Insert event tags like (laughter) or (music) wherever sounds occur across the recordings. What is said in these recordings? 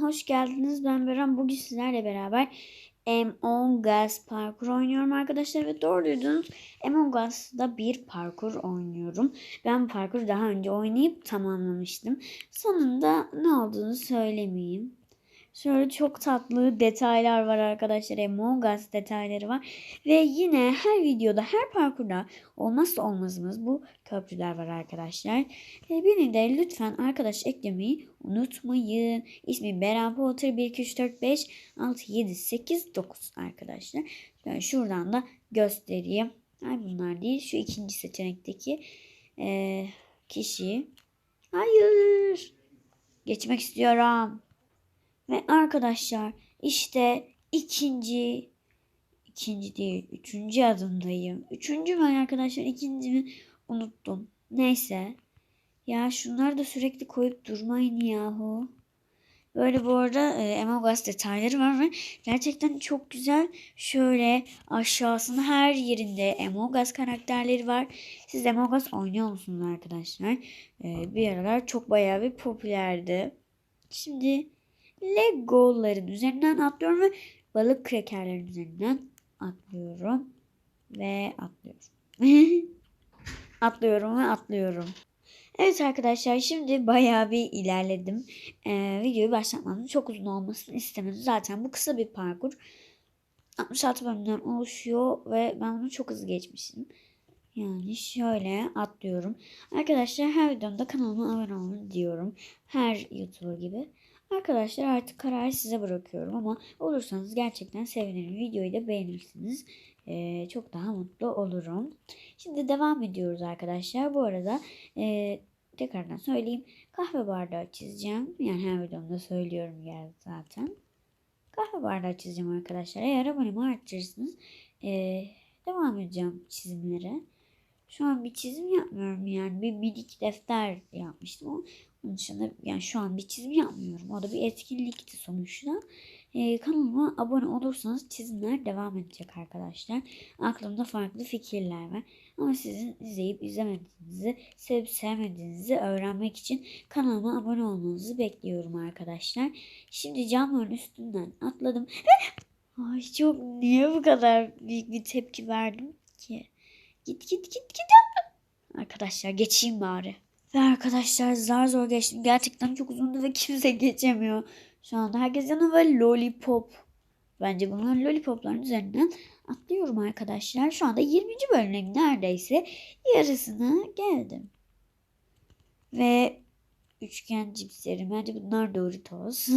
Hoş geldiniz. Ben Beren. Bugün sizlerle beraber Among Us parkur oynuyorum arkadaşlar. Ve doğru duydunuz. Among Us'da bir parkur oynuyorum. Ben bu parkuru daha önce oynayıp tamamlamıştım. Sonunda ne olduğunu söylemeyeyim. Şöyle çok tatlı detaylar var arkadaşlar. Among Us detayları var. Ve yine her videoda, her parkurda olmazsa olmazımız bu köprüler var arkadaşlar. Ve beni de lütfen arkadaş eklemeyi unutmayın. İsmi Beren Potter 1, 2, 3, 4, 5, 6, 7, 8, 9 arkadaşlar. Yani şuradan da göstereyim. Ay bunlar değil. Şu ikinci seçenekteki e, kişi. Hayır. Geçmek istiyorum. Ve arkadaşlar işte ikinci ikinci değil üçüncü adımdayım. Üçüncü mü arkadaşlar ikinci mi unuttum. Neyse. Ya şunları da sürekli koyup durmayın yahu. Böyle bu arada e, Among detayları var ve gerçekten çok güzel. Şöyle aşağısında her yerinde Among Us karakterleri var. Siz Among Us oynuyor musunuz arkadaşlar? E, bir aralar çok bayağı bir popülerdi. Şimdi Legoların üzerinden atlıyorum ve balık krekerlerin üzerinden atlıyorum ve atlıyorum. (laughs) atlıyorum ve atlıyorum. Evet arkadaşlar şimdi bayağı bir ilerledim. Ee, videoyu başlatmadım. Çok uzun olmasını istemedim. Zaten bu kısa bir parkur. 66 bölümden oluşuyor ve ben bunu çok hızlı geçmişim. Yani şöyle atlıyorum. Arkadaşlar her videomda kanalıma abone olun diyorum. Her YouTuber gibi. Arkadaşlar artık kararı size bırakıyorum ama olursanız gerçekten sevinirim. Videoyu da beğenirsiniz. Ee, çok daha mutlu olurum. Şimdi devam ediyoruz arkadaşlar. Bu arada e, tekrardan söyleyeyim. Kahve bardağı çizeceğim. Yani her videomda söylüyorum ya zaten. Kahve bardağı çizeceğim arkadaşlar. Eğer abonemi arttırırsınız e, devam edeceğim çizimlere. Şu an bir çizim yapmıyorum yani bir minik defter yapmıştım ama onun dışında yani şu an bir çizim yapmıyorum. O da bir etkinlikti sonuçta. Ee, kanalıma abone olursanız çizimler devam edecek arkadaşlar. Aklımda farklı fikirler var. Ama sizin izleyip izlemediğinizi, sevip sevmediğinizi öğrenmek için kanalıma abone olmanızı bekliyorum arkadaşlar. Şimdi camların üstünden atladım. (laughs) Ay çok niye bu kadar büyük bir tepki verdim ki? Git git git git. Arkadaşlar geçeyim bari. Ve arkadaşlar zar zor geçtim. Gerçekten çok uzundu ve kimse geçemiyor. Şu anda herkes yanı ve lollipop. Bence bunlar lollipopların üzerinden atlıyorum arkadaşlar. Şu anda 20. bölümün neredeyse yarısına geldim. Ve üçgen cipslerim. Bence bunlar Doritos.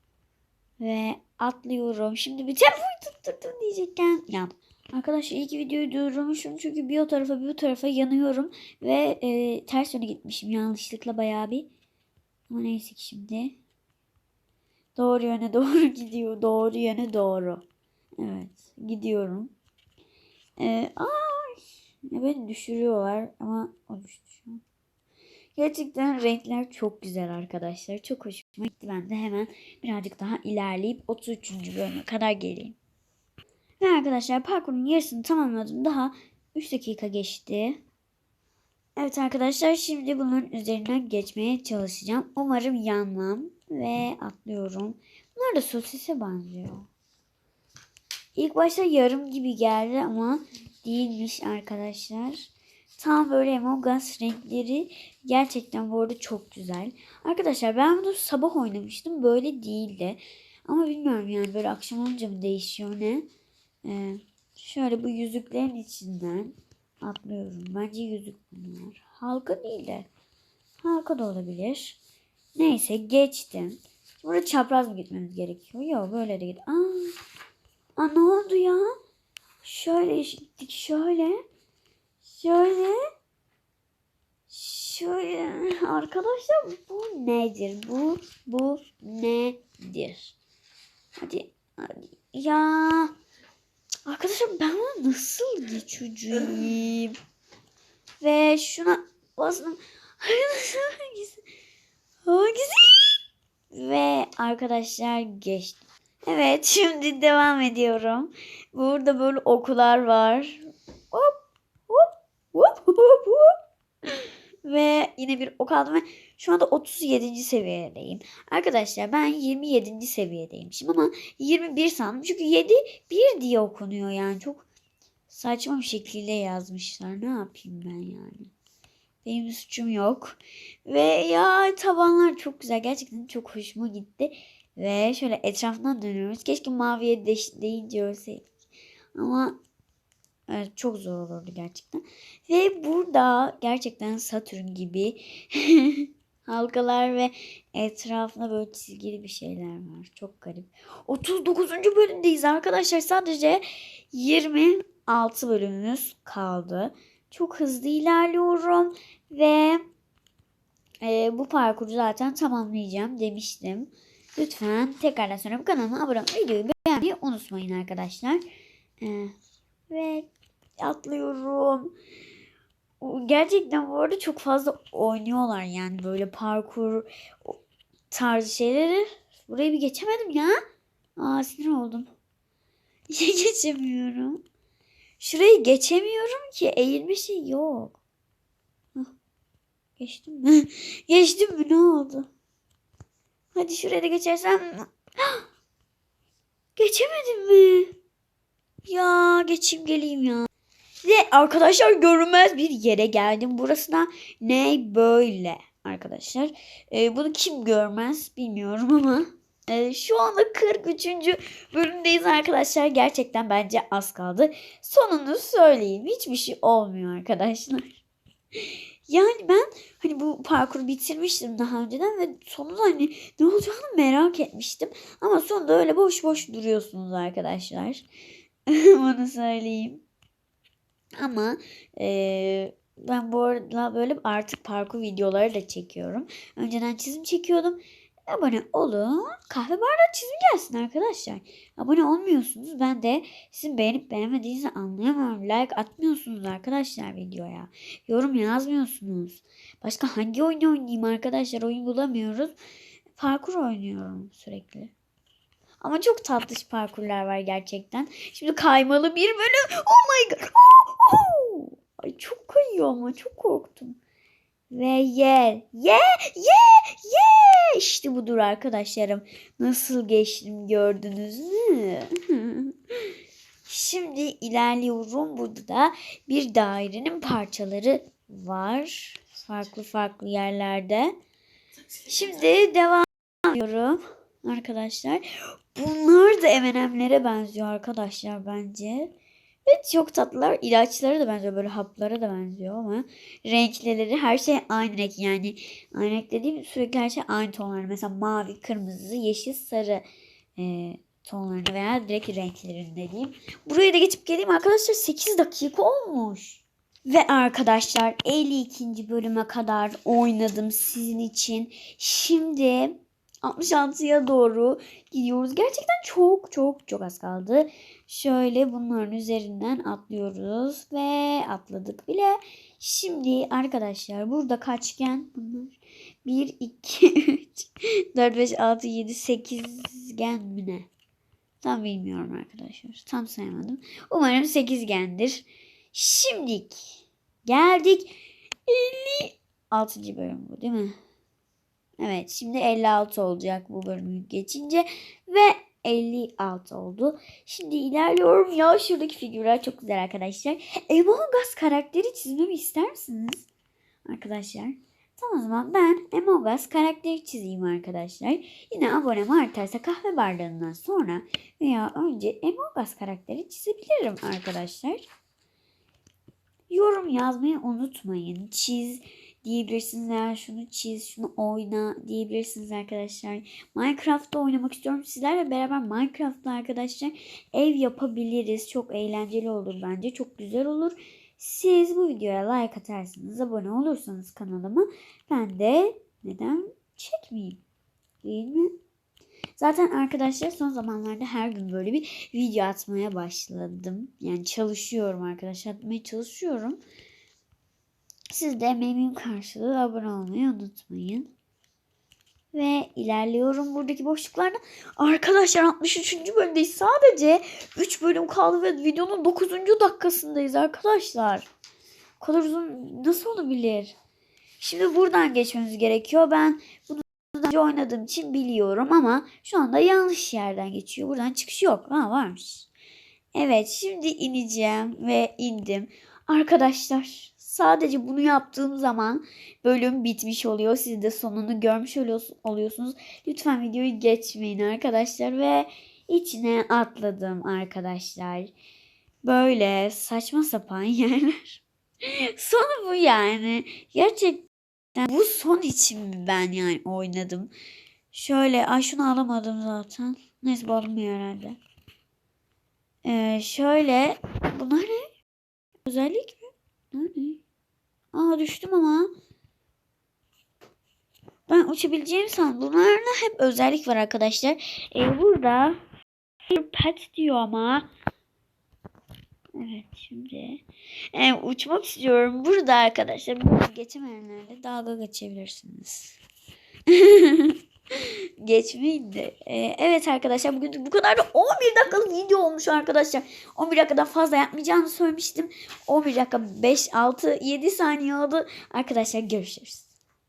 (laughs) ve atlıyorum. Şimdi bir tempoyu tutturdum diyecekken yandım. Arkadaşlar ilk videoyu durdurmuşum çünkü bir o tarafa bir bu tarafa yanıyorum ve e, ters yöne gitmişim yanlışlıkla bayağı bir. Ama neyse ki şimdi. Doğru yöne (laughs) doğru gidiyor. Doğru yöne doğru. Evet gidiyorum. E, ay, beni düşürüyorlar ama o düştü. Gerçekten renkler çok güzel arkadaşlar. Çok hoşuma gitti. Ben de hemen birazcık daha ilerleyip 33. bölüme kadar geleyim. Ve arkadaşlar parkurun yarısını tamamladım. Daha 3 dakika geçti. Evet arkadaşlar şimdi bunların üzerinden geçmeye çalışacağım. Umarım yanmam. Ve atlıyorum. Bunlar da sosise benziyor. İlk başta yarım gibi geldi ama değilmiş arkadaşlar. Tam böyle Among Us renkleri gerçekten bu arada çok güzel. Arkadaşlar ben bunu sabah oynamıştım. Böyle değildi. Ama bilmiyorum yani böyle akşam olunca mı değişiyor ne? Ee, şöyle bu yüzüklerin içinden atlıyorum. Bence yüzük bunlar. Halka değil de halka da olabilir. Neyse geçtim. Burada çapraz mı gitmemiz gerekiyor? Yok böyle de git. Aa, aa ne oldu ya? Şöyle gittik şöyle. Şöyle. Şöyle. (laughs) Arkadaşlar bu nedir? Bu bu nedir? Hadi. hadi. Ya. Ben bunu nasıl geçeceğim? Ve şuna bastım. Hangisi? Hangisi? Ve arkadaşlar geçtim. Evet şimdi devam ediyorum. Burada böyle okular var. Ve yine bir ok aldım ve şu anda 37. seviyedeyim. Arkadaşlar ben 27. seviyedeymişim ama 21 sandım. Çünkü 7 1 diye okunuyor yani çok saçma bir şekilde yazmışlar. Ne yapayım ben yani? Benim suçum yok. Ve ya tabanlar çok güzel. Gerçekten çok hoşuma gitti. Ve şöyle etrafından dönüyoruz. Keşke maviye de deyince ölseydik. Ama evet, çok zor olurdu gerçekten. Ve burada gerçekten Satürn gibi (laughs) halkalar ve etrafında böyle çizgili bir şeyler var. Çok garip. 39. bölümdeyiz arkadaşlar. Sadece 26 bölümümüz kaldı. Çok hızlı ilerliyorum ve e, bu parkuru zaten tamamlayacağım demiştim. Lütfen tekrardan sonra bu kanalıma abone olmayı, videoyu beğenmeyi unutmayın arkadaşlar. E, ve atlıyorum. Gerçekten bu arada çok fazla oynuyorlar yani böyle parkur tarzı şeyleri. Burayı bir geçemedim ya. Aa sinir oldum. (laughs) Geçemiyorum. Şurayı geçemiyorum ki. Eğilme şey yok. Geçtim mi? (laughs) Geçtim mi? Ne oldu? Hadi şuraya da geçersem. (gasps) Geçemedim mi? Ya geçeyim geleyim ya. Ve arkadaşlar görünmez bir yere geldim. Burası da ne böyle arkadaşlar. Ee, bunu kim görmez bilmiyorum ama. Ee, şu anda 43. bölümdeyiz arkadaşlar. Gerçekten bence az kaldı. Sonunu söyleyeyim. Hiçbir şey olmuyor arkadaşlar. Yani ben hani bu parkuru bitirmiştim daha önceden ve sonunda hani ne olacağını merak etmiştim. Ama sonunda öyle boş boş duruyorsunuz arkadaşlar. (laughs) Bunu söyleyeyim. Ama eee, ben bu arada böyle artık parkur videoları da çekiyorum. Önceden çizim çekiyordum. Abone olun. Kahve bardağı çizim gelsin arkadaşlar. Abone olmuyorsunuz. Ben de sizin beğenip beğenmediğinizi anlayamıyorum. Like atmıyorsunuz arkadaşlar videoya. Yorum yazmıyorsunuz. Başka hangi oyun oynayayım arkadaşlar? Oyun bulamıyoruz. Parkur oynuyorum sürekli. Ama çok tatlış parkurlar var gerçekten. Şimdi kaymalı bir bölüm. Oh my god. Oh, oh. Ay çok kayıyor ama çok korktum. Ve yer. Ye, ye, ye. İşte budur arkadaşlarım. Nasıl geçtim gördünüz mü? Şimdi ilerliyorum. Burada da bir dairenin parçaları var. Farklı farklı yerlerde. Şimdi devam ediyorum arkadaşlar. Bunlar da M&M'lere benziyor arkadaşlar bence. Evet çok tatlılar. İlaçlara da benziyor. Böyle haplara da benziyor ama renkleri her şey aynı renk. Yani aynı renk dediğim sürekli her şey aynı tonlar. Mesela mavi, kırmızı, yeşil, sarı e, tonlarını veya direkt renklerini dediğim. Buraya da geçip geleyim arkadaşlar. 8 dakika olmuş. Ve arkadaşlar 52. bölüme kadar oynadım sizin için. Şimdi 66'ya doğru gidiyoruz. Gerçekten çok çok çok az kaldı. Şöyle bunların üzerinden atlıyoruz ve atladık bile. Şimdi arkadaşlar burada kaçgen bunlar? 1, 2, 3, 4, 5, 6, 7, 8 gen mi ne? Tam bilmiyorum arkadaşlar. Tam sayamadım. Umarım 8 gendir. Şimdik geldik. 56. bölüm bu değil mi? Evet şimdi 56 olacak bu bölümü geçince ve 56 oldu. Şimdi ilerliyorum. Ya şuradaki figürler çok güzel arkadaşlar. Among Us karakteri çizmemi ister misiniz? Arkadaşlar. Tamam o zaman ben Among Us karakteri çizeyim arkadaşlar. Yine abonem artarsa kahve bardağından sonra veya önce Among Us karakteri çizebilirim arkadaşlar. Yorum yazmayı unutmayın. Çiz diyebilirsiniz veya şunu çiz, şunu oyna diyebilirsiniz arkadaşlar. Minecraft'ta oynamak istiyorum. Sizlerle beraber Minecraft'ta arkadaşlar ev yapabiliriz. Çok eğlenceli olur bence. Çok güzel olur. Siz bu videoya like atarsanız, abone olursanız kanalıma ben de neden çekmeyeyim? Değil mi? Zaten arkadaşlar son zamanlarda her gün böyle bir video atmaya başladım. Yani çalışıyorum arkadaşlar. Atmaya çalışıyorum. Siz de emeğimin karşılığı abone olmayı unutmayın. Ve ilerliyorum buradaki boşluklarda. Arkadaşlar 63. bölümdeyiz. Sadece 3 bölüm kaldı ve videonun 9. dakikasındayız arkadaşlar. O kadar uzun nasıl olabilir? Şimdi buradan geçmemiz gerekiyor. Ben bunu daha önce oynadığım için biliyorum ama şu anda yanlış yerden geçiyor. Buradan çıkış yok. Ha varmış. Evet şimdi ineceğim ve indim. Arkadaşlar sadece bunu yaptığım zaman bölüm bitmiş oluyor. Siz de sonunu görmüş oluyorsun- oluyorsunuz. Lütfen videoyu geçmeyin arkadaşlar ve içine atladım arkadaşlar. Böyle saçma sapan (laughs) yerler. Sonu bu yani. Gerçekten bu son için mi ben yani oynadım. Şöyle ay şunu alamadım zaten. Neyse bu alınmıyor herhalde. Ee, şöyle bunlar ne? Özellik? Nerede? Aa düştüm ama. Ben uçabileceğim sandım. Bunlarda hep özellik var arkadaşlar. Ee, burada pet diyor ama. Evet şimdi. Ee, uçmak istiyorum. Burada arkadaşlar. Bunu geçemeyenlerle dalga geçebilirsiniz. (laughs) Geçmeyin de. Ee, evet arkadaşlar bugün bu kadar da 11 dakikalık video olmuş arkadaşlar. 11 dakikadan fazla yapmayacağımı söylemiştim. 11 dakika 5, 6, 7 saniye oldu. Arkadaşlar görüşürüz.